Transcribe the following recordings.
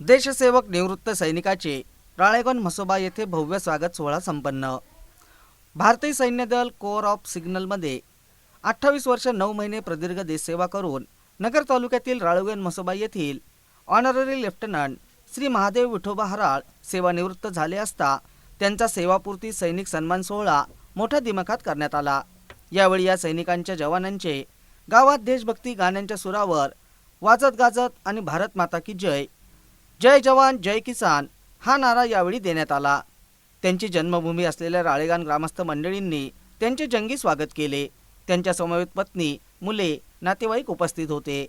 देशसेवक निवृत्त सैनिकाचे राळेगण म्हसोबा येथे भव्य स्वागत सोहळा संपन्न. भारतीय सैन्य दल कोअर ऑफ सिग्नलमध्ये अठ्ठावीस वर्ष नऊ महिने प्रदीर्घ देशसेवा करून नगर तालुक्यातील राळेगण म्हसोबा येथील ऑनररी लेफ्टनंट श्री महादेव विठोबा हराळ सेवानिवृत्त झाले असता त्यांचा सेवापूर्ती सैनिक सन्मान सोहळा मोठ्या दिमाखात करण्यात आला. यावेळी या सैनिकांच्या जवानांचे गावात देशभक्ती गाण्यांच्या सुरावर वाजत गाजत आणि भारत माता की जय जय जवान जय किसान हा नारा यावेळी देण्यात आला. त्यांची जन्मभूमी असलेल्या राळेगाण ग्रामस्थ मंडळींनी त्यांचे जंगी स्वागत केले. त्यांच्या समवेत पत्नी मुले नातेवाईक उपस्थित होते.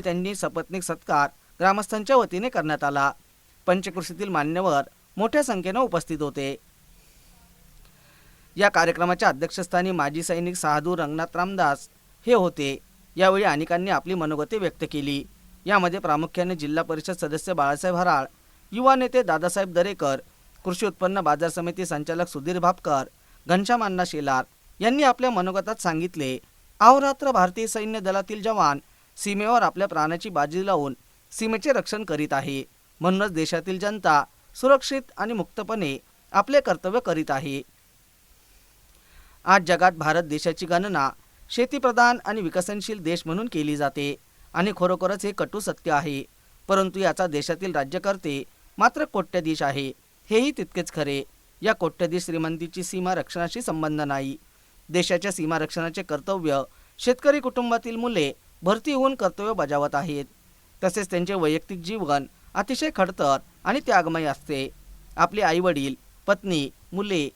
यावेळी त्यांनी सपत्नीक सत्कार ग्रामस्थांच्या वतीने करण्यात आला. पंचकृषीतील मान्यवर मोठ्या संख्येनं उपस्थित होते. या कार्यक्रमाच्या अध्यक्षस्थानी माजी सैनिक साधू रंगनाथ रामदास हे होते. यावेळी अनेकांनी आपली मनोगते व्यक्त केली. यामध्ये प्रामुख्याने जिल्हा परिषद सदस्य बाळासाहेब हराळ युवा नेते दादासाहेब दरेकर कृषी उत्पन्न बाजार समिती संचालक सुधीर भापकर घनश्याम अण्णा शेलार यांनी आपल्या मनोगतात सांगितले अहोरात्र भारतीय सैन्य दलातील जवान सीमेवर आपल्या प्राणाची बाजी लावून सीमेचे रक्षण करीत आहे. म्हणूनच देशातील जनता सुरक्षित आणि मुक्तपणे आपले कर्तव्य करीत आहे. आज जगात भारत देशाची गणना शेतीप्रधान आणि विकसनशील देश म्हणून केली जाते आणि खरोखरच हे कटू सत्य आहे. परंतु याचा देशातील राज्यकर्ते मात्र कोट्याधीश आहे. हेही तितकेच खरे. या कोट्याधीश श्रीमंतीची सीमा रक्षणाशी संबंध नाही. देशाच्या सीमा रक्षणाचे कर्तव्य शेतकरी कुटुंबातील मुले भरती होऊन कर्तव्य बजावत आहेत. तसेच त्यांचे वैयक्तिक जीवन अतिशय खडतर आणि त्यागमय असते. आपले आईवडील पत्नी मुले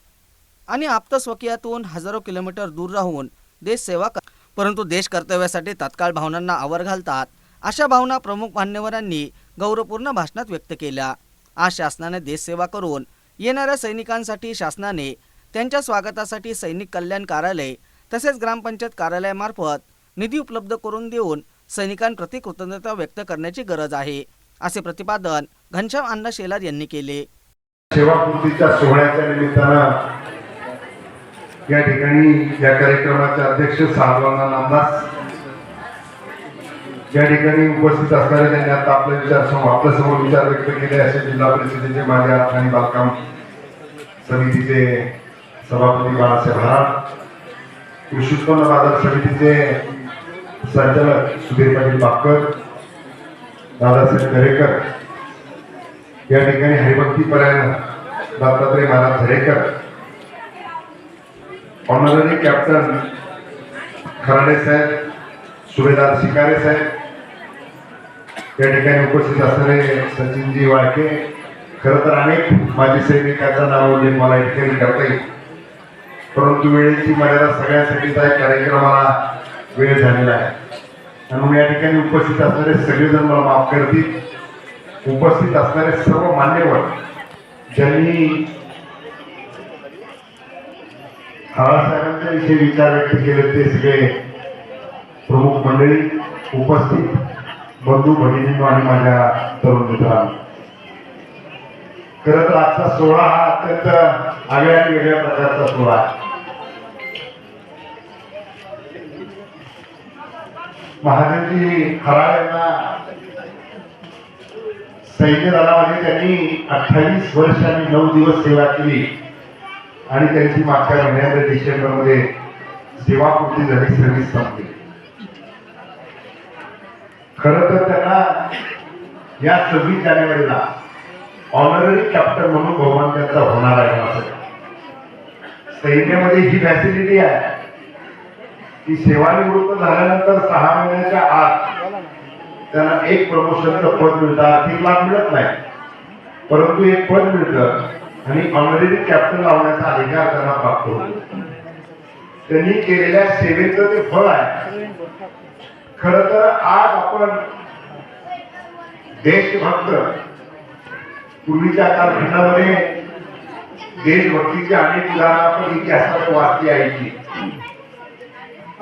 आणि आप्तस्वकीयातून हजारो किलोमीटर दूर राहून देशसेवा कर परंतु देश कर्तव्यासाठी तात्काळ भावनांना आवर घालतात अशा भावना प्रमुख मान्यवरांनी गौरवपूर्ण भाषणात व्यक्त केल्या. आज शासनाने देशसेवा करून येणाऱ्या सैनिकांसाठी शासनाने त्यांच्या स्वागतासाठी सैनिक कल्याण कार्यालय तसेच ग्रामपंचायत कार्यालयामार्फत निधी उपलब्ध करून देऊन सैनिकांप्रती कृतज्ञता व्यक्त करण्याची गरज आहे असे प्रतिपादन घनश्याम अण्णा शेलार यांनी केले. सेवाकृतीच्या सोहळ्याच्या निमित्तानं या ठिकाणी या कार्यक्रमाचे अध्यक्ष साधवांना नामदास. या ठिकाणी उपस्थित असणारे त्यांनी आता आपले विचार समोर आपल्यासमोर विचार व्यक्त केले असे जिल्हा परिषदेचे माजी अर्थ आणि बांधकाम समितीचे सभापती बाळासाहेब हराळ कृषी उत्पन्न बाजार समितीचे संचालक सुधीर पाटील बापकर दादासाहेब दरेकर या ठिकाणी हरिभक्ती हरिभक्तीपरायण दत्तात्रय महाराज झरेकर ऑनररी कॅप्टन खराडे साहेब सुभेदार शिकारे साहेब या ठिकाणी उपस्थित असणारे सचिनजी वाळके खरं तर अनेक माजी सैनिकाचं नाव उल्लेख मला इतके ठिकाणी करता येईल. परंतु वेळेची मर्यादा सगळ्यांसाठीचा एक कार्यक्रमाला वेळ झालेला आहे. आणि म्हणून या ठिकाणी उपस्थित असणारे सगळेजण मला माफ करतील. उपस्थित असणारे सर्व मान्यवर ज्यांनी बाळासाहेबांच्या विषयी विचार व्यक्त केले ते सगळे प्रमुख मंडळी उपस्थित बंधू भगिनींनो आणि माझ्या तरुण मित्रांनो. खरं तर आजचा सोहळा हा अत्यंत आगळ्या आणि वेगळ्या प्रकारचा सोहळा आहे. महादेवजी खराळ यांना सैन्य दलामध्ये त्यांनी अठ्ठावीस वर्ष आणि नऊ दिवस सेवा केली. आणि त्यांची मागच्या महिन्यात डिसेंबरमध्ये सेवापूर्ती झाली सर्व्हिस संपली. खर तर त्यांना या सव्वीस जानेवारीला ऑनररी कॅप्टन म्हणून बहुमान त्यांचा होणार आहे असं. सैन्यामध्ये ही फॅसिलिटी आहे. की सेवानिवृत्त झाल्यानंतर सहा महिन्याच्या आत त्यांना एक प्रमोशनचं पद मिळतं. आर्थिक लाभ मिळत नाही. परंतु एक पद मिळतं आणि ऑनरेडी कॅप्टन लावण्याचा अधिकार त्यांना प्राप्त होतो. त्यांनी केलेल्या सेवेचं ते फळ आहे खर तर आज आपण देशभक्त पूर्वीच्या कालखंडामध्ये देशभक्तीची अनेक उदाहरणं आपण इतिहासात वाचली आहे की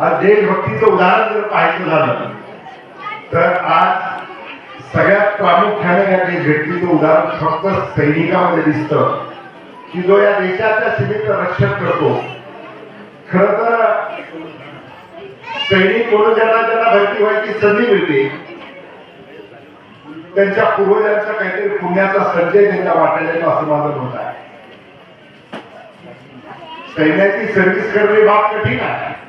आज देशभक्तीचं उदाहरण जर पाहायचं झालं तर आज सगळ्यात प्रामुख्याने या देशभक्तीचं उदाहरण फक्त सैनिकामध्ये दिसतं की जो या देशाच्या सीमेचं रक्षण करतो. खर तर सैनिक म्हणून ज्यांना ज्यांना भरती व्हायची संधी मिळते त्यांच्या पूर्वजांचा काहीतरी पुण्याचा संजय त्यांच्या वाटायला असं माझं मत आहे. सैन्याची सर्व्हिस करणे बाब कठीण आहे.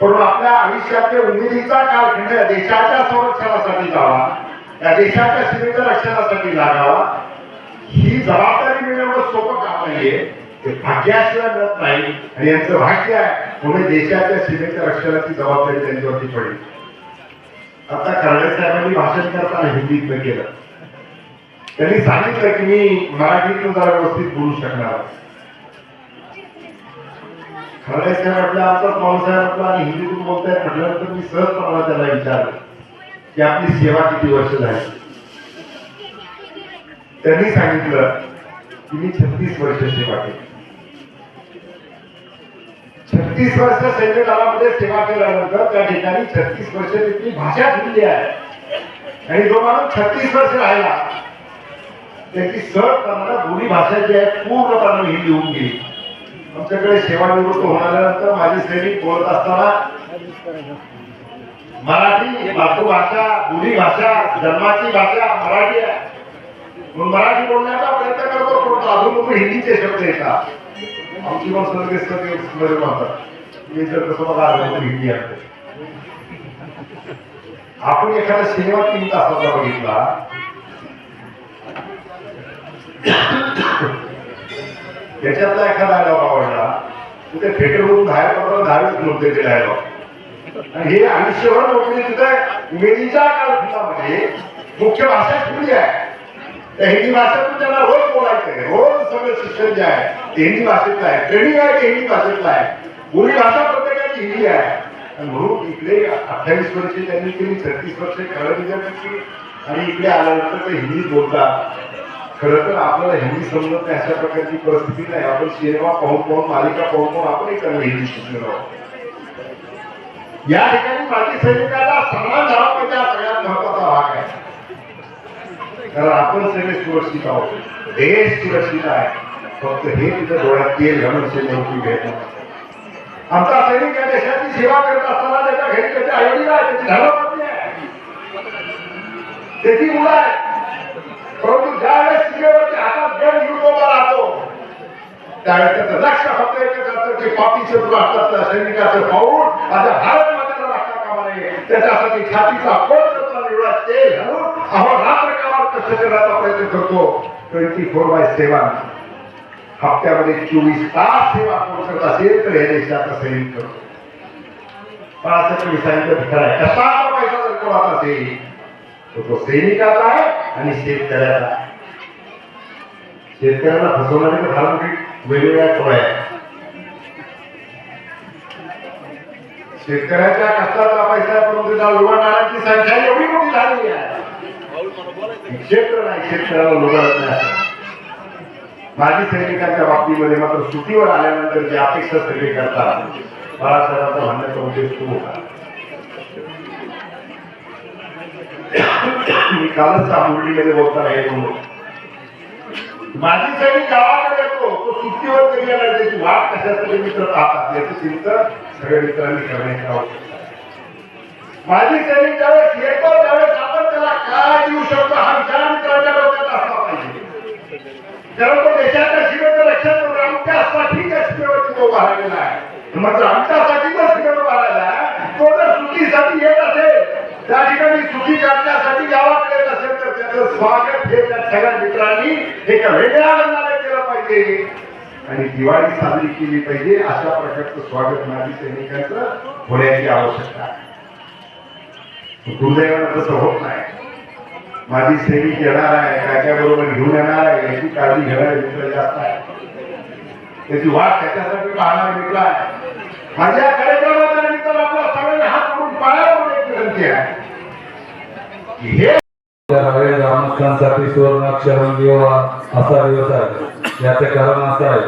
पण आपल्या आयुष्यातल्या उमेदीचा कालखंड या देशाच्या संरक्षणासाठी जावा या देशाच्या सीमेच्या रक्षणासाठी लागावा. ही जबाबदारी मिळवणं सोपं काम नाहीये. ते भाग्याशिवाय मिळत नाही. आणि यांचं भाग्य आहे म्हणून देशाच्या सीमेच्या रक्षणाची जबाबदारी त्यांच्यावरती पडली आता खर्डे साहेबांनी भाषण करताना हिंदीतनं केलं. त्यांनी सांगितलं की मी मराठीतून जरा व्यवस्थित बोलू शकणार. आहे. खर्डे साहेब म्हटलं आमचाच माणूस आणि हिंदीतून बोलताय म्हटल्यानंतर मी सहजपणाला त्याला विचारलं की आपली सेवा किती वर्ष झाली? त्यांनी सांगितलं की मी छत्तीस वर्ष सेवा केली. छत्तीस वर्ष सैन्य दलामध्ये सेवा केल्यानंतर त्या ठिकाणी छत्तीस वर्ष तिथली भाषा शिकली आहे. आणि जो माणूस छत्तीस वर्ष राहिला त्याची सहज त्यांना दोन्ही भाषा जी आहे पूर्णपणे हिंदी होऊन गेली. आमच्याकडे सेवानिवृत्त होणाऱ्यानंतर माझे सैनिक बोलत असताना मराठी मातृभाषा बोली भाषा जन्माची भाषा मराठी आहे. म्हणून मराठी बोलण्याचा प्रयत्न करतो परंतु अजून लोक हिंदीचे शब्द येतात आमची पण सर्विसमध्ये म्हणतात मी जर कसं मला आलं तर हिंदी आहे. आपण एखादा सिनेमा तीन तासाचा बघितला. त्याच्यातला एखादा डायलॉग आवडला तिथे ते थिएटरमधून बाहेर पडताना दहावीच नव्हते ते डायलॉग आणि हे आयुष्यभर नोकरी तिथे मेरीच्या कालखंडामध्ये मुख्य भाषा हिंदी आहे. त्या हिंदी भाषेतून त्यांना रोज बोलायचं आहे रोज सगळं शिक्षण जे आहे ते हिंदी भाषेतलं आहे. ट्रेनिंग आहे ते हिंदी भाषेतलं आहे. बोली भाषा प्रत्येकाची हिंदी आहे. आणि म्हणून इकडे अठ्ठावीस वर्षे त्यांनी केली छत्तीस वर्षे खरं आणि इकडे आल्यानंतर ते हिंदी बोलतात. खरं तर आपल्याला हिंदी समजत नाही अशा प्रकारची परिस्थिती नाही. आपण सिनेमा पाहून पाहून मालिका पाहून पाहून आपण त्यांना हिंदी शिकलेलो आहोत. या ठिकाणी माजी सैनिकाचा सन्मान झाला पाहिजे हा सगळ्यात महत्त्वाचा भाग आहे. कारण आपण सगळे सुरक्षित आहोत. देश सुरक्षित आहे. फक्त हे तिथं डोळ्यात तेल घालून सेनेवरती घेत आमचा सैनिक या देशाची सेवा करत असताना त्याच्या घरी त्याचे आईवडील आहे त्याची धर्मपत्नी आहे त्याची मुलं आहे त्यावेळेस लक्ष फक्त एकच असतं की पापीचे राष्ट्रातल्या सैनिकाचं पाऊल. आता भारत मातेला राखता कामा नये त्याच्यासाठी छातीचा पोट निवडा ते घालून आपण रात्र कामात कष्ट करण्याचा प्रयत्न करतो. ट्वेंटी फोर बाय सेवन हप्त्यामध्ये चोवीस तास सेवा कोण करत असेल तर हे देशाचा सैनिक करतो बाळासाहेब मी सांगितलं खरं आहे. कशाचा पैसा जर कोणाचा असेल तो तो सैनिकाचा आहे आणि शेतकऱ्याचा शेतकऱ्याला फसवणारे फार मोठी वेगवेगळ्या टोळ्या शेतकऱ्याच्या कष्टाचा पैसा परंतु त्या लुबाडणाऱ्यांची संख्या एवढी मोठी झाली आहे. क्षेत्र नाही शेतकऱ्याला लोकांत नाही. माजी सैनिकांच्या बाबतीमध्ये मात्र सुटीवर आल्यानंतर जे अपेक्षा सगळे करतात बाळासाहेबांचा म्हणण्याचा उद्देश तो होता. मी कालच चामुंडीमध्ये बोलताना हे बोललो. माझी सैनिक गावाकडे तो सुट्टीवर कधी येणार त्याची वाट कशासाठी मित्र पाहतात याचं चिंतन सगळ्या मित्रांनी करण्याची आवश्यकता माझी सैनिक ज्यावेळेस येतो त्यावेळेस आपण त्याला काय देऊ शकतो हा विचार मित्रांच्या डोक्यात असला पाहिजे. तो देशाच्या रक्षण करून आमच्यासाठी त्या तो उभा आहे. आमच्यासाठी तो तो जर सुट्टीसाठी येत असेल त्या ठिकाणी सुट्टी काढण्यासाठी गावाकडे येत असेल तर त्याचं स्वागत हे त्या सगळ्या मित्रांनी एका वेगळ्या आनंदाने केलं आणि दिवाळी साजरी केली पाहिजे अशा प्रकारचं स्वागत माजी सैनिकांचं होण्याची आवश्यकता आहे. दुर्दैवानं तसं होत नाही. माझी सैनिक येणार आहे काय बरोबर घेऊन येणार आहे याची काळजी घेणारे मित्र जास्त आहे त्याची वाट त्याच्यासाठी पाहणारा मित्र आहे. माझ्या कार्यक्रमाच्या निमित्तानं आपल्या सगळ्यांनी हात करून पायावर एक विनंती आहे. हे त्यावेळी ग्रामस्थांसाठी सुवर्णाक्षरम देवा असा दिवस आहे. याचे कारण असं आहे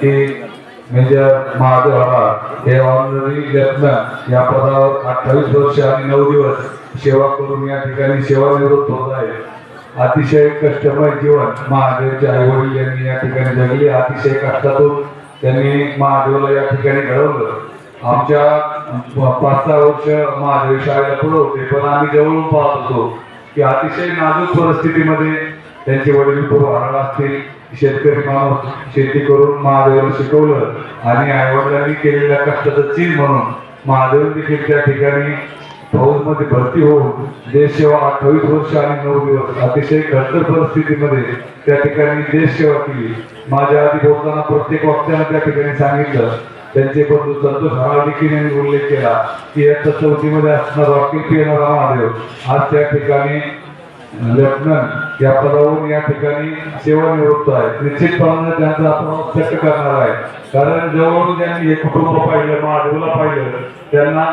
की मेजर महादेव हरा हे ऑनररी रत्न या पदावर अठ्ठावीस वर्ष आणि नऊ दिवस सेवा करून या ठिकाणी सेवानिवृत्त होत आहे. अतिशय कष्टमय जीवन महादेवच्या आई वडील यांनी या ठिकाणी जगले. अतिशय कष्टातून त्यांनी महादेवला या ठिकाणी घडवलं. आमच्या पाच सहा वर्ष महादेव शाळेला पुढे होते पण आम्ही जवळून पाहत होतो की अतिशय नाजूक परिस्थितीमध्ये त्यांचे वडील पूर्व असतील शेतकरी माणूस शेती करून महादेवाला शिकवलं आणि आईवडिलांनी केलेल्या कष्टाचं चीज म्हणून महादेव देखील त्या ठिकाणी फौजमध्ये भरती होऊन देश सेवा अठ्ठावीस वर्ष आणि नऊ दिवस अतिशय खडतर परिस्थितीमध्ये त्या ठिकाणी देश सेवा केली. माझ्या आधी बोलताना प्रत्येक वक्त्यानं त्या ठिकाणी सांगितलं. त्यांचे बंधू संतोष हराळदेखील यांनी उल्लेख केला की याच्या चौथीमध्ये असणार वकील पी महादेव आज त्या ठिकाणी म्हणजे लेफ्टनंट या पदावरून या ठिकाणी सेवानिवृत्त आहे. निश्चितपणाने त्यांचा आपण व्यक्त करणार आहे. कारण जवळून ज्यांनी हे कुटुंब पाहिलं माधवला पाहिलं त्यांना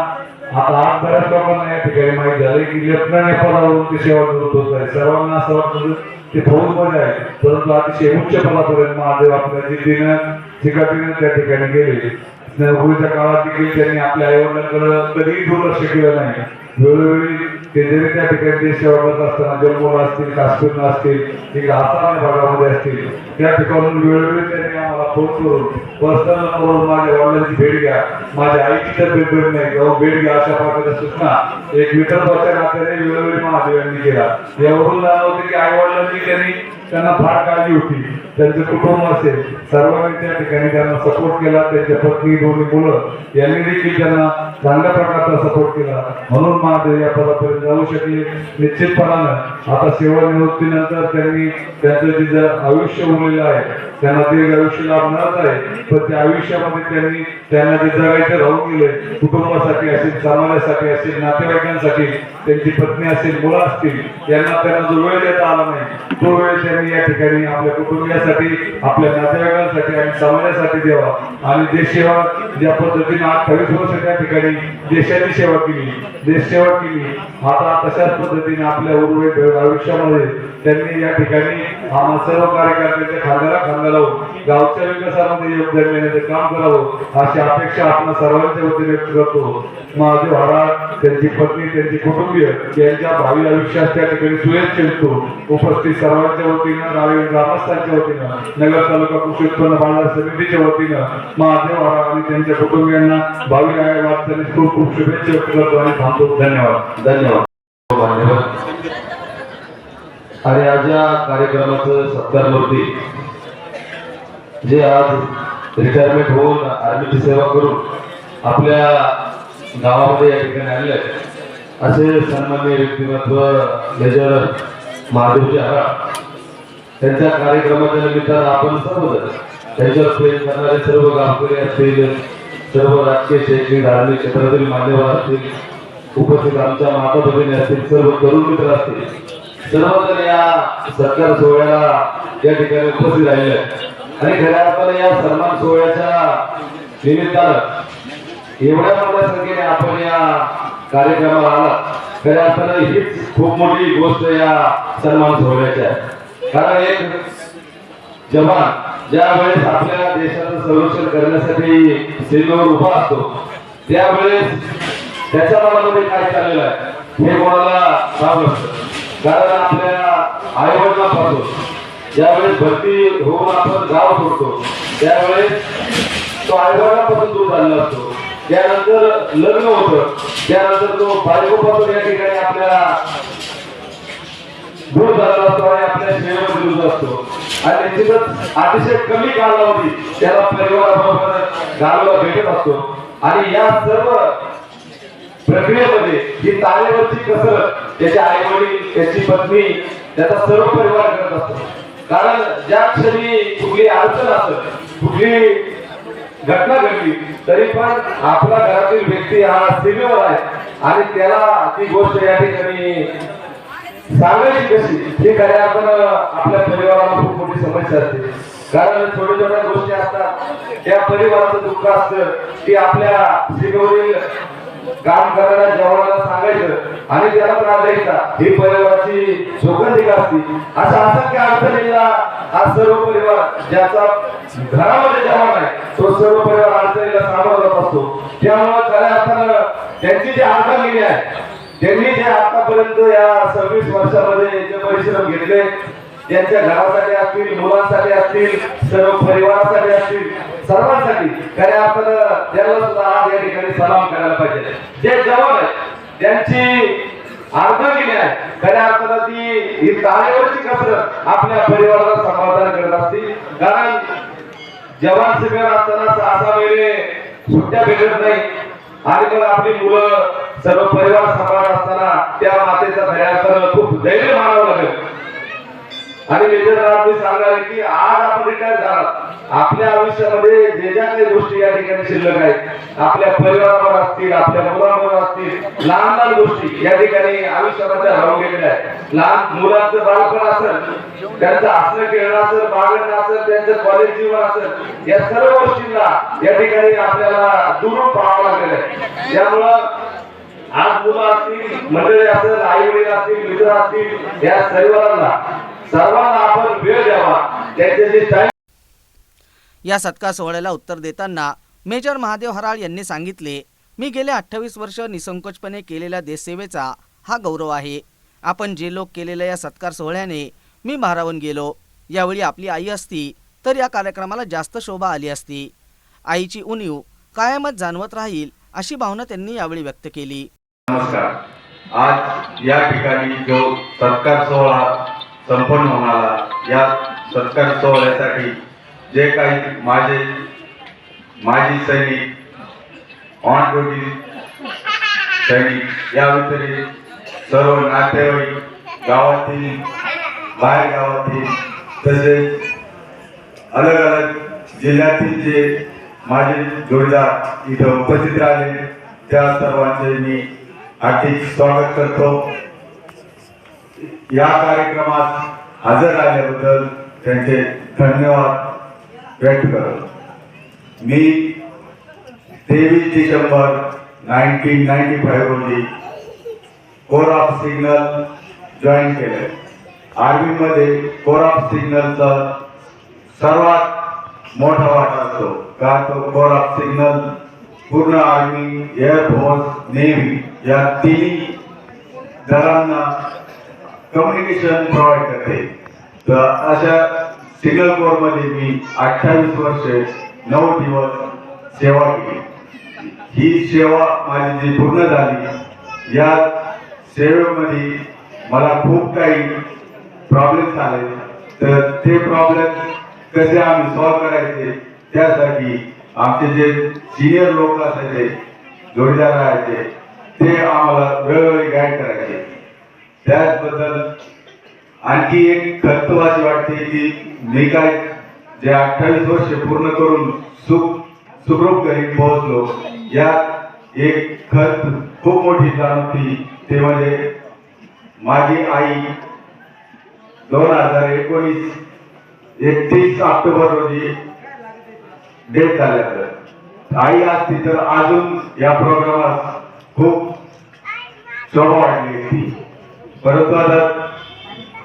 आता आज बऱ्याच लोकांना या ठिकाणी माहिती झाले की लेफ्टनंट या पदावरून ते सेवानिवृत्त होत आहे सर्वांना असं वाटतं ते फौजमध्ये आहे परंतु अतिशय उच्च पदापर्यंत महादेव आपल्या जिद्दीनं चिकाटीनं त्या ठिकाणी गेले. पूर्वीच्या काळात देखील त्यांनी आपल्या आईवडिलांकडे कधीही दुर्लक्ष केलं नाही. वेळोवेळी ते जरी त्या ठिकाणी सेवा करत असताना जम्मूला असतील काश्मीरला असतील एक आसाम भागामध्ये असतील त्या ठिकाणून वेळोवेळी त्यांनी आम्हाला फोन करून पर्सनल करून माझ्या वडिलांची भेट घ्या. माझ्या आईची तब्येत भेट नाही. किंवा भेट घ्या अशा प्रकारच्या सूचना एक मित्रत्वाच्या नात्याने वेळोवेळी महादेवांनी केला यावरून जाणवते की आई वडिलांची त्यांनी त्यांना फार काळजी होती. त्यांचं कुटुंब असेल सर्वांनी त्या ठिकाणी त्यांना सपोर्ट केला त्यांच्या पत्नी दोन्ही मुलं यांनी देखील त्यांना चांगल्या प्रकारचा सपोर्ट केला. म्हणून महादेव या पदापर्यंत जाऊ शकले. निश्चितपणानं आता सेवानिवृत्तीनंतर त्यांनी त्यांचं जे जर आयुष्य उरलेलं आहे त्यांना दीर्घ आयुष्य लाभणारच आहे. पण त्या आयुष्यामध्ये त्यांनी त्यांना जे जगायचं राहून गेले कुटुंबासाठी असेल समाजासाठी असेल नातेवाईकांसाठी त्यांची पत्नी असेल मुलं असतील यांना त्यांना जो वेळ देता आला नाही तो वेळ त्यांनी या ठिकाणी आपल्या कुटुंबियासाठी आपल्या नातेवाईकांसाठी आणि समाजासाठी देवा. आणि देशसेवा ज्या पद्धतीने अठ्ठावीस वर्ष त्या ठिकाणी देशाची सेवा केली. देश सेवा केली. आता तशाच पद्धतीने आपल्या उर्वरित आयुष्यामध्ये त्यांनी या ठिकाणी आम्हा सर्व कार्यकर्त्यांच्या खांद्याला खांदा लावून गावच्या विकासामध्ये योगदान देण्याचं काम करावं अशी अपेक्षा आपण सर्वांच्या वतीने व्यक्त करतो. महादेव हराळ त्यांची पत्नी त्यांची कुटुंबीय यांच्या भावी आयुष्यात त्या ठिकाणी सुयश ठेवतो उपस्थित सर्वांच्या वतीनं रावी ग्रामस्थांच्या वतीनं नगर तालुका कृषी उत्पन्न बाजार समितीच्या वतीनं महादेव हराळ आणि त्यांच्या कुटुंबियांना भावी वाटचालीस खूप खूप शुभेच्छा व्यक्त करतो आणि थांबतो. धन्यवाद. धन्यवाद. आणि आज या कार्यक्रमाचं सत्कारमूर्ती जे आज रिटायरमेंट होऊन आर्मीची सेवा करून आपल्या गावामध्ये या ठिकाणी आलेले असे सन्मान्य व्यक्तिमत्व मेजर महादेवजी हरा त्यांच्या कार्यक्रमाच्या निमित्तानं आपण सर्वजण त्यांच्यावर प्रेम करणारे सर्व गावकरी असतील सर्व राजकीय शैक्षणिक धार्मिक क्षेत्रातील मान्यवर असतील उपस्थित आमच्या माता भगिनी असतील सर्व तरुण मित्र असतील सर्वजण या सत्कार सोहळ्याला या ठिकाणी उपस्थित राहिले आणि खऱ्या अर्थाने या सन्मान सोहळ्याच्या निमित्तानं एवढ्या मोठ्या संख्येने आपण या कार्यक्रमाला आला. खऱ्या अर्थानं हीच खूप मोठी गोष्ट या सन्मान सोहळ्याची आहे. कारण एक जवान ज्या वेळेस आपल्या देशाचं संरक्षण करण्यासाठी सीमेवर उभा असतो त्यावेळेस त्याच्या मनामध्ये काय चाललेलं आहे हे कोणाला ठाऊक असतं कारण आपल्या आईवडिलांपासून ज्यावेळेस भरती होऊन आपण गाव सोडतो त्यावेळेस तो आईवडिलांपासून दूर झालेला असतो. त्यानंतर लग्न होतं. त्यानंतर तो बायकोपासून या ठिकाणी आपल्या दूर झालेला असतो आणि आपल्या सेवेमध्ये दूर असतो. आणि निश्चितच अतिशय कमी कालावधी त्याला परिवाराबरोबर गावाला भेटत असतो. आणि या सर्व ही तारेवरची कसरत त्याचे आई वडील त्याची पत्नी त्याचा सर्व परिवार करत असतो. कारण ज्या क्षणी कुठली अडचण असत कुठली घटना घडली तरी पण आपला घरातील व्यक्ती हा सीमेवर आहे. आणि त्याला ती गोष्ट या ठिकाणी सांगायची कशी हे खऱ्या आपण आपल्या परिवाराला खूप मोठी समस्या असते. कारण छोट्या छोट्या गोष्टी असतात त्या परिवाराचं दुःख असतं की आपल्या सीमेवरील काम करायला जेवणाला सांगायचं आणि त्याला त्रास द्यायचा. ही परिवाराची सुगंधिका असते. अशा असंख्य अडचणीला हा सर्व परिवार ज्याचा घरामध्ये जेवण आहे तो सर्व परिवार अडचणीला सामोरा जात असतो. त्यामुळे खऱ्या अर्थानं त्यांची जी अर्धांगिनी आहे त्यांनी जे आतापर्यंत या सव्वीस वर्षामध्ये जे परिश्रम घेतले त्यांच्या घरासाठी असतील मुलांसाठी असतील सर्व परिवारासाठी असतील सर्वांसाठी. खऱ्या आपण त्याला सुद्धा आज या ठिकाणी सलाम करायला पाहिजे. जे जवान आहेत त्यांची अर्धांगिनी आहे खऱ्या ती ही कसरत आपल्या परिवाराला समाधान करत असते कारण जवान शिबिर असताना सहा सहा महिने सुट्ट्या भेटत नाही. आणि मग आपली मुलं सर्व परिवार सांभाळत असताना त्या मातेचा खऱ्या अर्थानं खूप धैर्य मानावं लागेल. आणि मेजर मी सांगणार की आज आपण रिटायर झाला आपल्या आयुष्यामध्ये जे ज्या काही गोष्टी या ठिकाणी शिल्लक आहेत आपल्या परिवारावर असतील आपल्या मुलांवर असतील लहान लहान गोष्टी या ठिकाणी आयुष्यामध्ये राहून गेलेल्या आहेत. लहान मुलांचं बालपण असेल त्यांचं असणं खेळणं असेल बागणं असेल त्यांचं कॉलेज जीवन असेल या सर्व गोष्टींना या ठिकाणी आपल्याला दुरून पाहावं लागलेलं आहे. त्यामुळं आज मुलं असतील मंडळी असेल आई वडील असतील मित्र असतील या सर्वांना सर्वांना आपण वेळ द्यावा. टाइम या सत्कार सोहळ्याला उत्तर देताना मेजर महादेव हराळ यांनी सांगितले मी गेले अठ्ठावीस वर्ष निसंकोचपणे केलेल्या देशसेवेचा हा गौरव आहे. आपण जे लोक केलेल्या या सत्कार सोहळ्याने मी भारावून गेलो. यावेळी आपली आई असती तर या कार्यक्रमाला जास्त शोभा आली असती. आईची उणीव कायमच जाणवत राहील अशी भावना त्यांनी यावेळी व्यक्त केली. नमस्कार. आज या ठिकाणी जो सत्कार सोहळा संपन्न होणारा या सत्कार सोहळ्यासाठी जे काही माझे माजी सैनिक ऑन ड्युटी सैनिक या व्यतिरिक्त सर्व नातेवाईक गावातील बाहेर गावातील तसेच अलग अलग जिल्ह्यातील जे माझे जोडीदार इथं उपस्थित राहिले त्या सर्वांचे मी हार्दिक स्वागत करतो. या कार्यक्रमात हजर राहिल्याबद्दल त्यांचे धन्यवाद व्यक्त करतो. मी तेवीस डिसेंबर नाईन्टीन नाईन्टी फाईव्ह रोजी कोर ऑफ सिग्नल जॉईन केले. आर्मीमध्ये कोर ऑफ सिग्नलचा सर्वात मोठा वाटा असतो का तो कोर ऑफ सिग्नल पूर्ण आर्मी एअरफोर्स नेव्ही या तिन्ही दलांना कम्युनिकेशन प्रोव्हाइड करते. तर अशा सिग्नल कोरमध्ये मी अठ्ठावीस वर्षे नऊ दिवस सेवा केली. ही सेवा माझी जी पूर्ण झाली या सेवेमध्ये मला खूप काही प्रॉब्लेम्स आले तर ते प्रॉब्लेम कसे आम्ही सॉल्व्ह करायचे त्यासाठी आमचे जे सिनियर लोक असायचे जोडीदार राहायचे ते आम्हाला वेळोवेळी गाईड करायचे. त्याचबद्दल आणखी एक कर्तवाची वाटते की मी काय जे अठ्ठावीस वर्ष पूर्ण करून सुख सुखरूप घरी पोहोचलो या एक खत खूप मोठी जाणवती ते म्हणजे माझी आई दोन हजार एकोणीस एकतीस ऑक्टोबर रोजी डेट झाल्याचं आई असती तर अजून या प्रोग्रामात खूप शोभा वाटली परंतु आता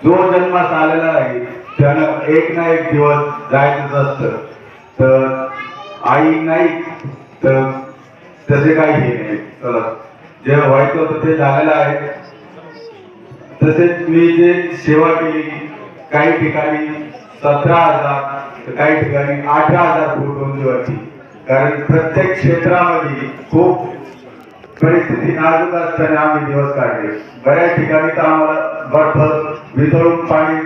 जो जन्मास आलेला आहे त्यानं एक ना एक दिवस जायचंच असतं. तर आई नाही तर तसे काही हे नाही. चला. जे व्हायचं होतं ते झालेलं आहे. तसेच मी जे सेवा केली काही ठिकाणी सतरा हजार तर काही ठिकाणी अठरा हजार फूट होऊन कारण प्रत्येक क्षेत्रामध्ये खूप परिस्थिती नाजूक असताना आम्ही दिवस काढले. बऱ्याच ठिकाणी तर आम्हाला बर्फ वितळून पाणी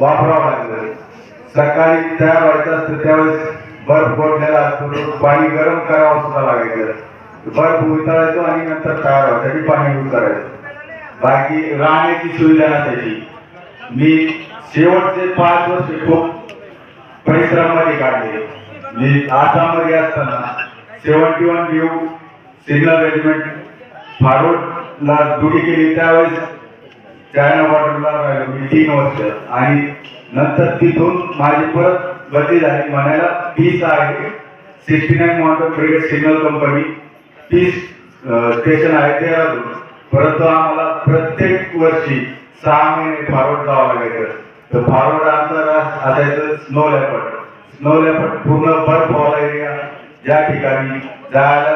वापरावं लागलं. सकाळी तयार व्हायचं असतं त्यावेळेस बर्फ फोडलेला असतो पाणी गरम करावं सुद्धा लागायचं. बर्फ वितळायचो आणि नंतर तयार व्हायचं पाणी यूज करायचं बाकी राहण्याची सुविधा नसायची. मी शेवटचे पाच वर्ष खूप परिश्रमाने काढले. मी आसाममध्ये असताना seventy one due signal regiment फारोडला duty केली. त्यावेळेस चायना बॉर्डरला राहिलो मी तीन वर्ष. आणि नंतर तिथून माझी परत बदली झाली. म्हणायला पीस आहे. Sixty nine mountain brigade signal company peace station आहे ते परंतु आम्हाला प्रत्येक वर्षी सहा महिने फारोड जावं लागायचं. तर फारोड आमचा असायचं स्नो लेपर्ड. स्नो लेपर्ड पूर्ण बर्फ एरिया ज्या ठिकाणी जायला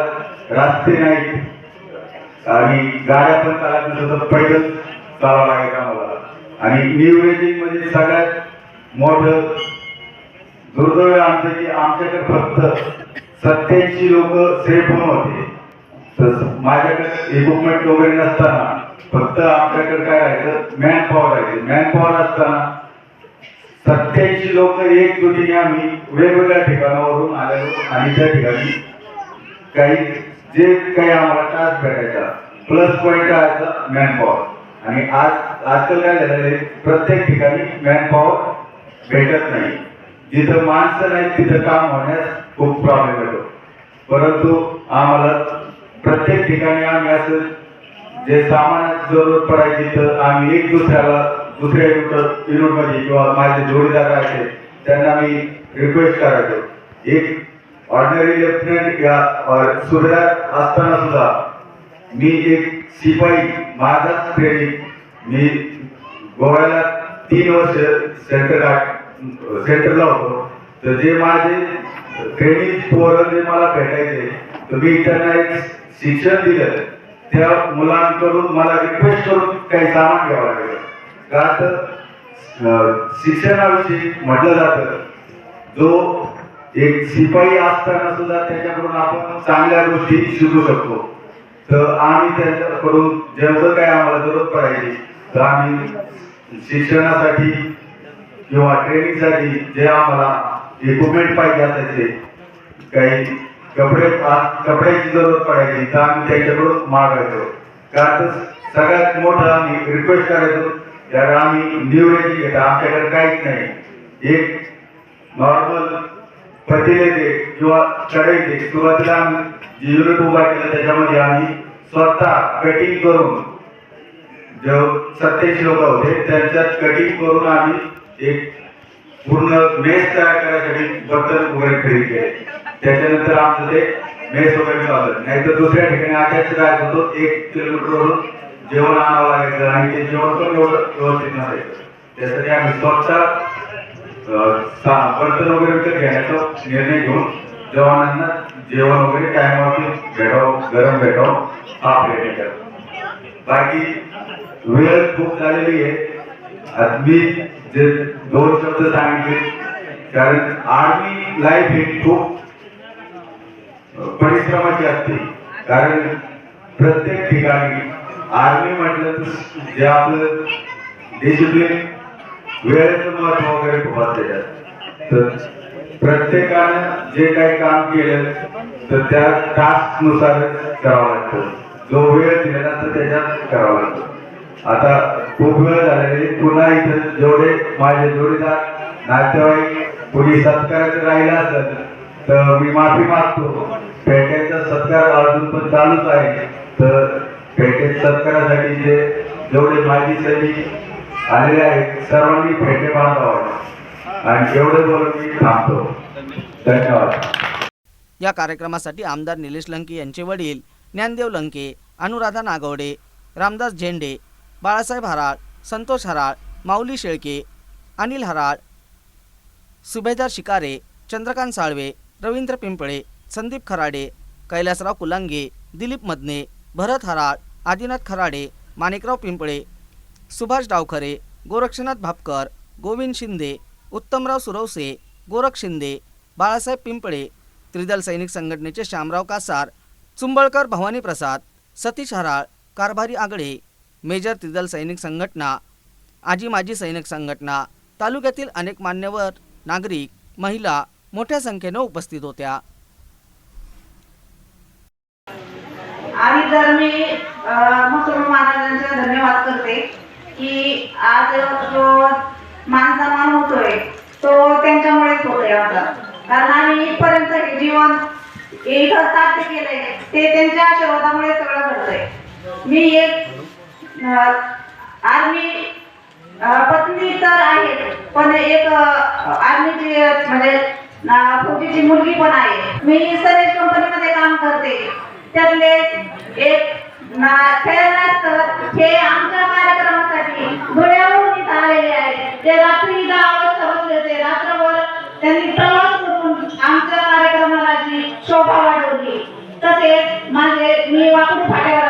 रस्ते नाहीत आणि गाड्या पण चालत नसतं पैदल चालावं लागायचं आम्हाला आणि न्यू म्हणजे सगळ्यात मोठं दुर्दैव आमचं की आमच्याकडे फक्त सत्याऐंशी लोक सेफ होऊन होते. तर माझ्याकडे इक्विपमेंट वगैरे नसताना फक्त आमच्याकडे काय राहायचं मॅन पॉवर राहायचं. मॅन पॉवर असताना सत्याऐंशी लोक एकजुटीने आम्ही वेगवेगळ्या ठिकाणावरून आलेलो आणि त्या ठिकाणी काही जे काही आम्हाला टास्क भेटायचा. प्लस पॉईंट राहायचा मॅनपॉवर आणि आज आजकाल काय झालेलं प्रत्येक ठिकाणी मॅनपॉवर भेटत नाही. जिथं माणसं नाही तिथं काम होण्यास खूप प्रॉब्लेम येतो. परंतु आम्हाला प्रत्येक ठिकाणी आम्ही असं जे सामानाची जरूरत पडायची तर आम्ही एक दुसऱ्याला दुसरे युनिट किंवा माझे जोडीदार राहायचे त्यांना मी रिक्वेस्ट करायचो. एक ऑर्डिनरी लेफ्टनंट या अ, सुभेदार असताना सुद्धा मी एक शिपाई माझाच ट्रेनिंग मी गोव्याला तीन वर्ष सेंटर सेंटरला होतो. तर जे माझे ट्रेनिंग पोरं जे मला भेटायचे तर मी त्यांना एक शिक्षण दिलं. त्या मुलांकडून मला रिक्वेस्ट करून काही सामान घ्यावं लागेल. का तर शिक्षणाविषयी म्हटलं जातं. जो एक शिपाई असताना सुद्धा त्याच्याकडून आपण चांगल्या गोष्टी शिकू शकतो. तर आम्ही त्याच्याकडून जेवढं काय आम्हाला जरूरत पडायची तर आम्ही शिक्षणासाठी किंवा ट्रेनिंगसाठी जे आम्हाला इक्विपमेंट पाहिजे असायचे काही कपडे कपड्याची जरूरत पडायची तर आम्ही त्याच्याकडून मागायचो कारण तर सगळ्यात मोठं आम्ही रिक्वेस्ट करायचो तर आम्ही न्यू घेतो. आमच्याकडे काहीच नाही. एक नॉर्मल पतीले ते किंवा कढई किंवा तिला आम्ही जे युनिट उभा केलं त्याच्यामध्ये आम्ही स्वतः कटिंग करून जो सत्याऐंशी लोक होते त्यांच्यात कटिंग करून आम्ही एक पूर्ण मेस तयार करायसाठी बर्तन वगैरे खरेदी केले. त्याच्यानंतर आमचं ते मेस वगैरे चाललं नाही तर दुसऱ्या ठिकाणी आठ्याचं राहत होतो एक किलोमीटरवरून जेवण आणावं लागायचं आणि ते जेवण पण एवढं व्यवस्थित नसायचं. त्यासाठी आम्ही स्वतः बर्तन वगैरे विकत घेण्याचा निर्णय घेऊन जवानांना जेवण वगैरे टायमावरती भेटावं गरम भेटावं हा प्रयत्न केला. बाकी वेळ खूप झालेली आहे. आज मी जे दोन शब्द सांगितले कारण आर्मी लाईफ ही खूप परिश्रमाची असते. कारण प्रत्येक ठिकाणी आर्मी म्हटलं तर जे आपलं डिसिप्लिन वेळेचं महत्त्व वगैरे खूप तर प्रत्येकानं जे काही काम केलं तर त्या टास्क नुसारच करावं लागतं. जो वेळ दिलेला तर त्याच्यात करावं लागतं. आता खूप वेळ झालेली पुन्हा इथं जेवढे माझे जोडीदार नातेवाईक कोणी सत्काराचं राहिलं असेल तर मी माफी मागतो. पेट्याचा सत्कार अजून पण चालूच आहे. तर फेटे सत्कारासाठी जे जेवढे माजी सैनिक आलेले आहेत सर्वांनी फेटे बांधावं. आणि एवढं बोलून मी थांबतो. धन्यवाद. या कार्यक्रमासाठी आमदार निलेश लंके यांचे वडील ज्ञानदेव लंके अनुराधा नागवडे रामदास झेंडे बाळासाहेब हराळ संतोष हराळ माऊली शेळके अनिल हराळ सुभेदार शिकारे चंद्रकांत साळवे रवींद्र पिंपळे संदीप खराडे कैलासराव कुलांगे दिलीप मदने भरत हराळ आदिनाथ खराडे माणिकराव पिंपळे सुभाष डावखरे गोरक्षनाथ भापकर गोविंद शिंदे उत्तमराव सुरवसे गोरख शिंदे बाळासाहेब पिंपळे त्रिदल सैनिक संघटनेचे श्यामराव कासार चुंबळकर भवानी प्रसाद सतीश हराळ कारभारी आगडे मेजर त्रिदल सैनिक संघटना आजी माजी सैनिक संघटना तालुक्यातील अनेक मान्यवर नागरिक महिला मोठ्या संख्येनं उपस्थित होत्या. आणि मसरूम महाराजांचे धन्यवाद करते की आज जो मानसमान होतोय तो त्यांच्यामुळेच होतोय आता. कारण आम्ही इथपर्यंत हे जीवन एक साध्य केलंय ते त्यांच्या आशीर्वादामुळे सगळं घडतंय. मी एक आर्मी पत्नी तर आहे पण एक आर्मीची म्हणजे फौजीची मुलगी पण आहे. मी सर्व कंपनीमध्ये काम करते. त्यातले एक हे आमच्या कार्यक्रमासाठी धुळ्यावरून आलेले आहेत. ते रात्री दहा वाजता बसले होते रात्रभर त्यांनी प्रवास करून आमच्या कार्यक्रमाला शोभा वाढवली. तसेच माझे मी वाकडी फाट्यावर